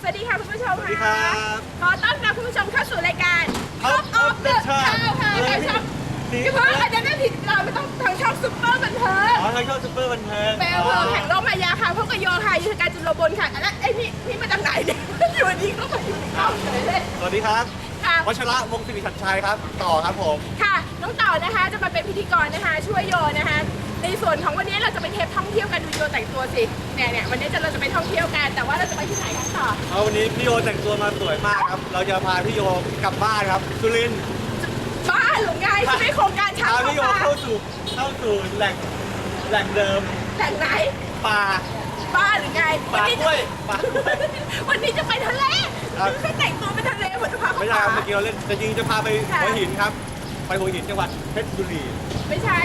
สวัสดีค่ะคุณผู้ชมค่ะ ขอต้อนรับคุณผู้ชมเข้าสู่ราย พี่เพิ่งอาจจะไม่ผิดเราไม่ต้องทางช่องซุปเปอร์บันเทิงอ๋อทางช่องซุปเปอร์บันเทิงเป็นอำเภอแห่งโลกมายาค่ะพบกับโยค่ะยุทธการจุลบลค่ะแล้วไอ้นี่นี่มาจากไหนเนี่ยอยู่ดีก็มาอยู่ในกล้องเฉยเลยสวัสดีครับค่ะวัชระวงศ์สิริชัดชัยครับ ต่อครับผมค่ะ น้องต่อนะคะจะมาเป็นพิธีกรนะคะ ช่วยโยนะคะ ในส่วนของวันนี้เราจะไปเทปท่องเที่ยวกันดูโยแต่งตัวสิเนี่ยเนี่ยวันนี้จะเราจะไปท่องเที่ยวกันแต่ว่าเราจะไปที่ไหนกันต่อเอาวันนี้พี่โยแต่งตัวมาสวยมากครับ เราจะพาพี่โยกลับบ้านครับสุรินทร์ บ้านหรือไงที่ไม่โครงการช้างพาเข้าพี่โยมาเข้าสู่เข้าสู่แหล่งแหล่งเดิมแหล่งไหนป่า บ้านหรือไงป่านี้กล้วยป่ากล้วย วันนี้จะไปทะเลครับก็แต่งตัวไปทะเลหมดจะพาเข้าไม่ใช่ครับป่าเมื่อกี้เราเล่นจะจริงจะพาไปค่ะหัวหินครับ ไปหัวหินจังหวัดเพชรบุรี ไม่ใช่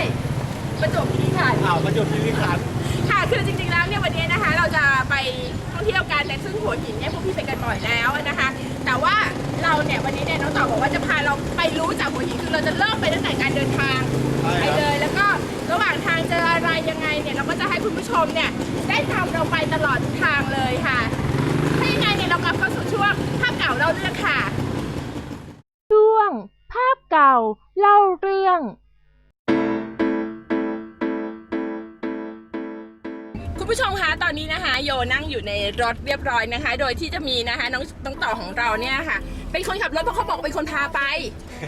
ประจวบคีรีขันธ์อ้าวประจวบคีรีขันธ์ค่ะ คือจริงๆ แล้วเนี่ยวันนี้นะคะเราจะไปท่องเที่ยวกันแต่ซึ่งหัวหินเนี่ยพวกพี่ไปกันบ่อยแล้วนะคะ แต่ว่าเราเนี่ยวันนี้เนี่ยน้องต่อบอกว่าจะพาเราไปรู้จากหัวหินคือเราจะเริ่มไปตั้งแต่การเดินทางใช่ไปครับเลย แล้วก็ระหว่างทางเจออะไรยังไงเนี่ยเราก็จะให้คุณผู้ชมเนี่ยได้ตามเราไปตลอดทุกทางเลยค่ะถ้ายังไงเนี่ยเรากลับเข้าสู่ช่วงภาพเก่าเราเรื่องค่ะ ช่วง ภาพเก่า เล่าเรื่อง คุณผู้ชมคะตอนนี้นะคะ โยนั่งอยู่ในรถเรียบร้อยนะคะ โดยที่จะมีนะคะน้องน้องต่อของเราเนี่ยค่ะ เป็นคนขับรถเพราะเขาบอกเป็นคนพาไป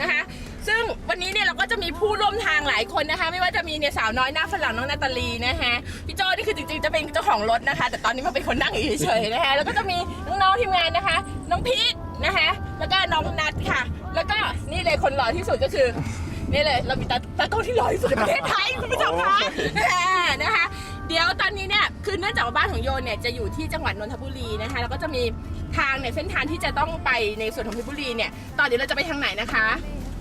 นะคะ ซึ่งวันนี้เนี่ยเราก็จะมีผู้ร่วมทางหลายคนนะคะ ไม่ว่าจะมีเนี่ยสาวน้อยหน้าฝรั่งน้องนาตาลีนะคะพี่โจนี่คือจริงๆจะเป็นเจ้าของรถนะคะ แต่ตอนนี้มาเป็นคนนั่งอยู่เฉยๆนะคะแล้วก็จะมีน้องๆทีมงานนะคะ น้องพีทนะคะ แล้วก็น้องนัทค่ะ แล้วก็นี่เลยคนหล่อที่สุดก็คือนี่เลยเรามีตาตากล้องที่หล่อที่สุดในประเทศไทยคุณผู้ชมคะนะคะ เดี๋ยวตอนนี้เนี่ยคือเนื่องจากว่าบ้านของโยนเนี่ยจะอยู่ที่จังหวัดนนทบุรีนะคะแล้วก็จะมีทางเนี่ยเส้นทางที่จะต้องไปในส่วนของเพชรบุรีเนี่ยตอนนี้เราจะไปทางไหนนะคะ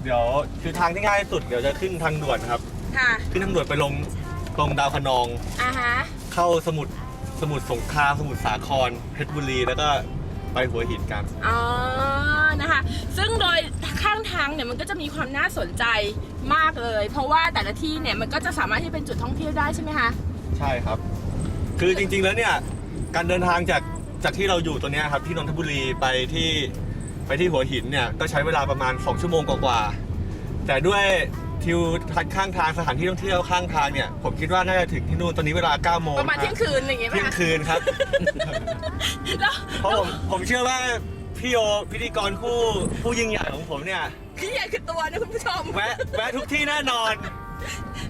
เดี๋ยวคือทางที่ง่ายที่สุดเดี๋ยวจะขึ้นทางด่วนครับ ค่ะขึ้นทางด่วนไปลงตรงดาวคะนอง อ่าฮะเข้าสมุทรสมุทรสงครามสมุทรสาครเพชรบุรีแล้วก็ไปหัวหินกัน อ๋อนะคะ ซึ่งโดยข้างทางเนี่ยมันก็จะมีความน่าสนใจมากเลย เพราะว่าแต่ละที่เนี่ยมันก็จะสามารถที่เป็นจุดท่องเที่ยวได้ใช่ไหมคะ ใช่ครับ คือจริง ๆ แล้วเนี่ย การเดินทางจากจากที่เราอยู่ตัวเนี้ยครับที่นนทบุรีไปที่ไปที่หัวหินเนี่ยก็ใช้เวลาประมาณ 2 ชั่วโมงกว่าๆแต่ด้วยทิวทัศน์ข้างทางสถานที่ท่องเที่ยวข้างทางเนี่ยผมคิดว่าน่าจะถึงที่นู่นตอนนี้เวลา9โมงประมาณเที่ยงคืนอะไรอย่างเงี้ยไหมเที่ยงคะคืนครับ แล้วเพราะผมผมเชื่อว่าพี่โยพิธีกรผู้ผู้ยิ่งใหญ่ของผมเนี่ย พี่ใหญ่คือตัวนะคุณผู้ชม แวะแวะทุกที่แน่นอน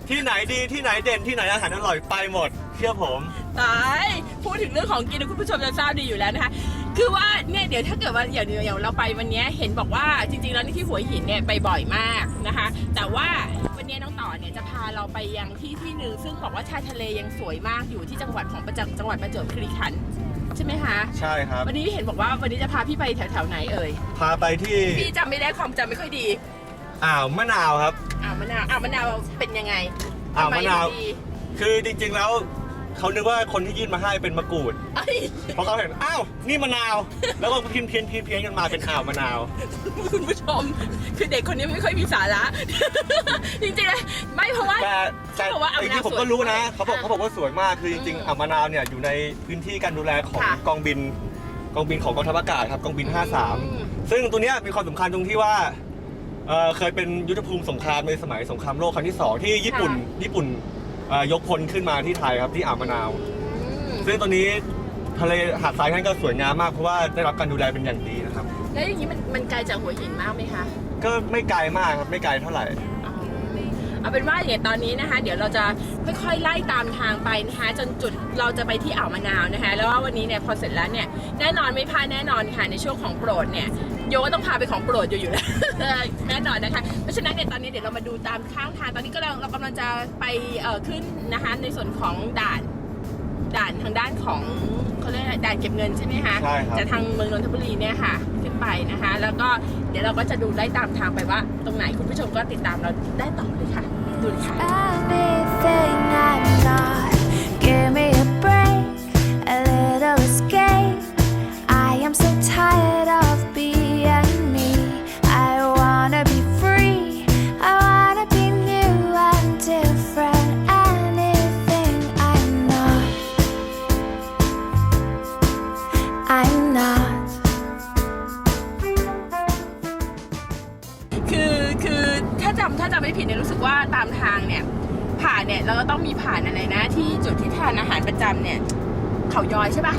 ที่ไหนดีที่ไหนเด่นที่ไหนอาหารอร่อยไปหมด เชื่อผม ตายพูดถึงเรื่องของกินนะคุณผู้ชมจะทราบดีอยู่แล้วนะคะ คือว่าเนี่ยเดี๋ยวถ้าเกิดว่าอย่างเดียวอย่างเราไปวันเนี้ยเห็นบอกว่าจริงๆแล้วนี่ที่หัวหินเนี่ยไปบ่อยมากนะคะ แต่ว่าวันนี้น้องต่อเนี่ยจะพาเราไปยังที่ที่หนึ่งซึ่งบอกว่าชายทะเลยังสวยมากอยู่ที่จังหวัดของประจัจังหวัดประจวบคีรีขันธ์ใช่ไหมคะใช่ครับ วันนี้เห็นบอกว่าวันนี้จะพาพี่ไปแถวๆไหนเอ่ย พาไปที่พี่จำไม่ได้ความจำไม่ค่อยดี อ่าวมะนาวครับ อ่าวมะนาวอ่าวมะนาวเป็นยังไงอ่าวมะนาว ทำไดีคือจริงๆแล้วเขานึกว่าคนที่ยื่นมาให้เป็นมะกรูดเอ้ยเพราะเขาเห็นอ้าวนี่มะนาว แล้วก็เพี้ยนเพี้ยนเพี้ยนเพี้ยนกันมาเป็นอ่าวมะนาว คุณผู้ชม คือเด็กคนนี้ไม่ค่อยมีสาระ จริงๆเลยไม่เพราะว่า แต่แต่เขาบอกว่าอ่าวจมะนาวริงๆผมก็รู้นะเขาบอกอ่าเขาบอกว่าสวยมากคือจริงอืมๆอ่าวมะนาวเนี่ยอยู่ในพื้นที่การดูแลของค่ะ กองบิน กองบินของกองทัพอากาศครับกองบินอืม53 ซึ่งตัวเนี้ยมีความสำคัญตรงที่ว่า เอ่อเคยเป็นยุทธภูมิสงครามในสมัยสงครามโลกครั้งที่สองที่ญี่ปุ่น ญี่ปุ่นเอ่อยกพลขึ้นมาที่ไทยครับที่อ่าวมะนาว อืมซึ่งตอนนี้ทะเลหาดทรายท่านก็สวยงามมากเพราะว่าได้รับการดูแลเป็นอย่างดีนะครับ แล้วอย่างนี้มันมันไกลจากหัวหินมากไหมคะ ก็ไม่ไกลมากครับไม่ไกลเท่าไหร่อ๋อ เอาเป็นว่าอย่างตอนนี้นะคะ เดี๋ยวเราจะค่อยๆไล่ตามทางไปนะคะจนจุดเราจะไปที่อ่าวมะนาวนะคะ แล้วว่าวันนี้เนี่ยพอเสร็จแล้วเนี่ยแน่นอนไม่พลาดแน่นอนค่ะในช่วงของโปรดเนี่ยโยก็ต้องพาไปของโปรดอยู่อยู่แล้วแน่นอนนะคะเพราะฉะนั้นเนี่ยตอนนี้เดี๋ยวเรามาดูตามข้างทางตอนนี้ก็เราเรากำลังจะไปเอ่อขึ้นนะคะในส่วนของด่านด่านทางด้านของเขาเรียกอะไรด่านเก็บเงินใช่ไหมคะใช่ครับจากทางเมืองนนทบุรีเนี่ยค่ะขึ้น ไปนะคะ แล้วก็เดี๋ยวเราก็จะดูไล่ตามทางไปว่า ตรงไหนคุณผู้ชมก็ติดตามเราได้ต่อเลยค่ะดูเลยค่ะ อยใช่ปะ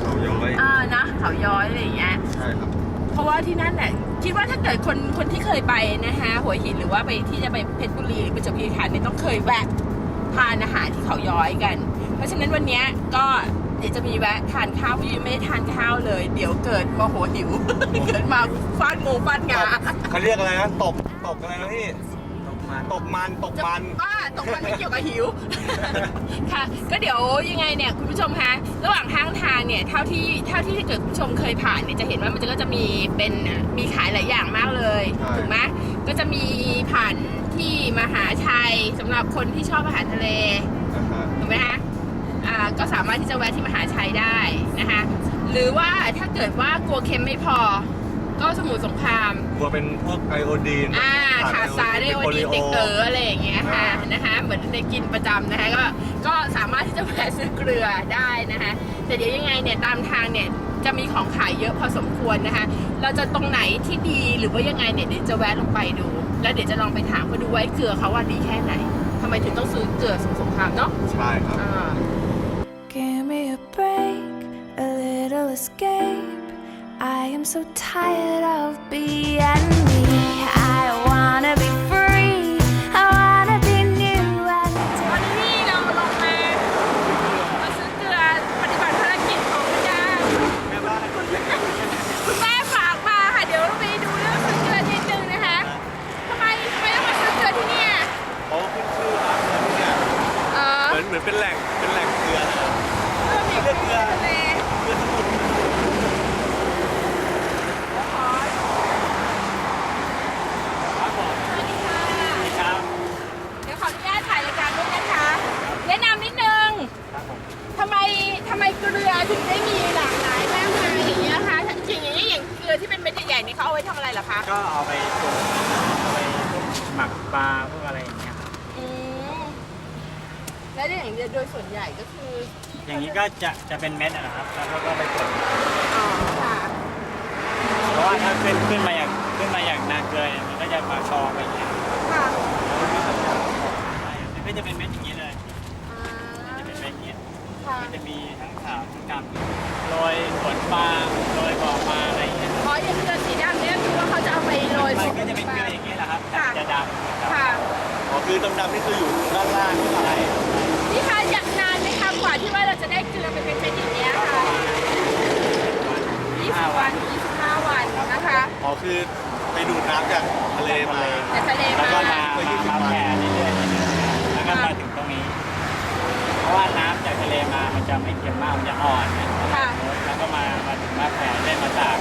เขาย้อยอ่านะเขาย้อยอะไรอย่างเงี้ย ใช่ครับ เพราะว่าที่นั่นเนี่ยคิดว่าถ้าเกิดคนคนที่เคยไปนะคะหัวหินหรือว่าไปที่จะไปเพชรบุรีหรือประจวบคีรีขันธ์เนี่ยต้องเคยแวะทานอาหารที่เขาย้อยกัน เพราะฉะนั้นวันเนี้ยก็เดี๋ยวจะมีแวะทานข้าวพี่ยุ้ยไม่ได้ทานข้าวเลย เดี๋ยวเกิดโมโหหิว เกิดมาฟาดงูฟาดงาเขาเรียกอะไรนะตบตบอะไรนะพี่ตบ มันตบมัน ตกมันอ่าตกมันไม่เกี่ยวกับหิว ค่ะ ก็เดี๋ยวยังไงเนี่ยคุณผู้ชมคะระหว่างทางทางเนี่ยเท่าที่เท่าที่ถ้าเกิดคุณผู้ชมเคยผ่านเนี่ยจะเห็นว่ามันก็จะมีเป็นมีขายหลายอย่างมากเลยใช่ ถูกไหมก็จะมีผ่านที่มหาชัยสำหรับคนที่ชอบอาหารทะเลนะฮะถูกไหมคะอ่าก็สามารถที่จะแวะที่มหาชัยได้นะคะ หรือว่าถ้าเกิดว่ากลัวเค็มไม่พอ ก็สมุทรสงคราม กลัวเป็นพวกไอโอดีนอ่าขาดสารไอโอดีนเด็กเต๋ออะไรอย่างเงี้ยค่ะนะคะ เหมือนได้กินประจำนะคะก็ก็สามารถที่จะแวะซื้อเกลือได้นะคะ แต่เดี๋ยวยังไงเนี่ยตามทางเนี่ยจะมีของขายเยอะพอสมควรนะคะ เราจะตรงไหนที่ดีหรือว่ายังไงเนี่ยเดี๋ยวจะแวะลงไปดู แล้วเดี๋ยวจะลองไปถามเขาดูว่าไอ้เกลือเขาว่าดีแค่ไหนทำไมถึงต้องซื้อเกลือสมุทรสงครามเนาะใช่ครับอ่า Give me a break, a little escape. I am so tired of being แล้วอย่างเดียวโดยส่วนใหญ่ก็คืออย่างนี้ก็จะจะเป็นเม็ดอะนะครับแล้วก็ไปตุ๋นอ๋อค่ะเพราะว่าถ้าขึ้นขึ้นมาอย่างขึ้นมาอย่างนาเกลือเนี่ยมันก็จะมาชองไปอย่างเงี้ยค่ะมันก็จะเป็นเม็ดอย่างนี้เลยอ่าจะเป็นเม็ดอย่างเงี้ยค่ะมันจะมีทั้งขาวทั้งดำโรยขนปลาโรยบ่อปลาอะไรอย่างเงี้ยอ๋ออย่างเกลือสีดำเนี่ยคือว่าเขาจะเอาไปโรยมันก็จะเป็นเกลืออย่างนี้แหละครับแต่จะดำค่ะอ๋อคือดำๆนี่คืออยู่ด้านล่างที่ไหนนี่ จะได้เกลือเป็นเม็ดๆอย่างเงี้ยค่ะ20วัน25วันนะคะอ๋อคือไปดูดน้ำจากทะเลมา แต่ทะเลแล้วก็มามามามาแผ่เรื่อยๆแล้วก็มาถึงตรงนี้ เพราะว่าน้ำจากทะเลมา มันจะไม่เค็มมาก มันจะอ่อนเนี่ยค่ะแล้วก็มา มาถึงมาแผ่ได้มาตาก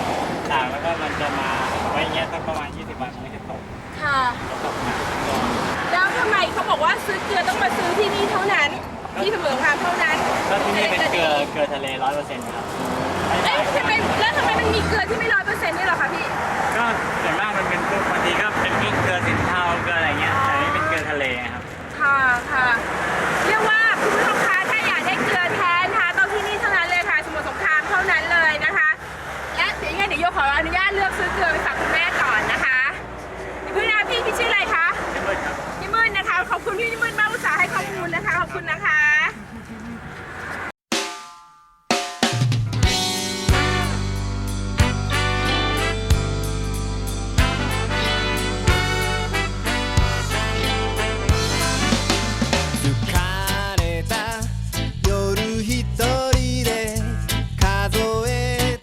ตากแล้วก็มันจะมาไว้อย่างเงี้ยสักประมาณ 20วันมันก็จะตกค่ะ จะตกหนักก่อนแล้วทำไมเขาบอกว่าซื้อเกลือต้องมาซื้อที่นี่เท่านั้น ที่สมุทรสงครามเท่านั้น ก็ที่นี่เป็นเกลือเกลือทะเลร้อยเปอร์เซ็นต์ครับไม่เอ๊ะได้ทำไมแล้วทำไมมันมีเกลือที่ไม่ร้อยเปอร์เซ็นต์ด้วยเหรอคะพี่ ก็ส่วนมากมันเป็นพวกบางทีก็เป็นพวกเกลือสินเทาเกลืออะไรเงี้ยแต่นี่เป็นเกลือทะเลครับ ค่ะค่ะ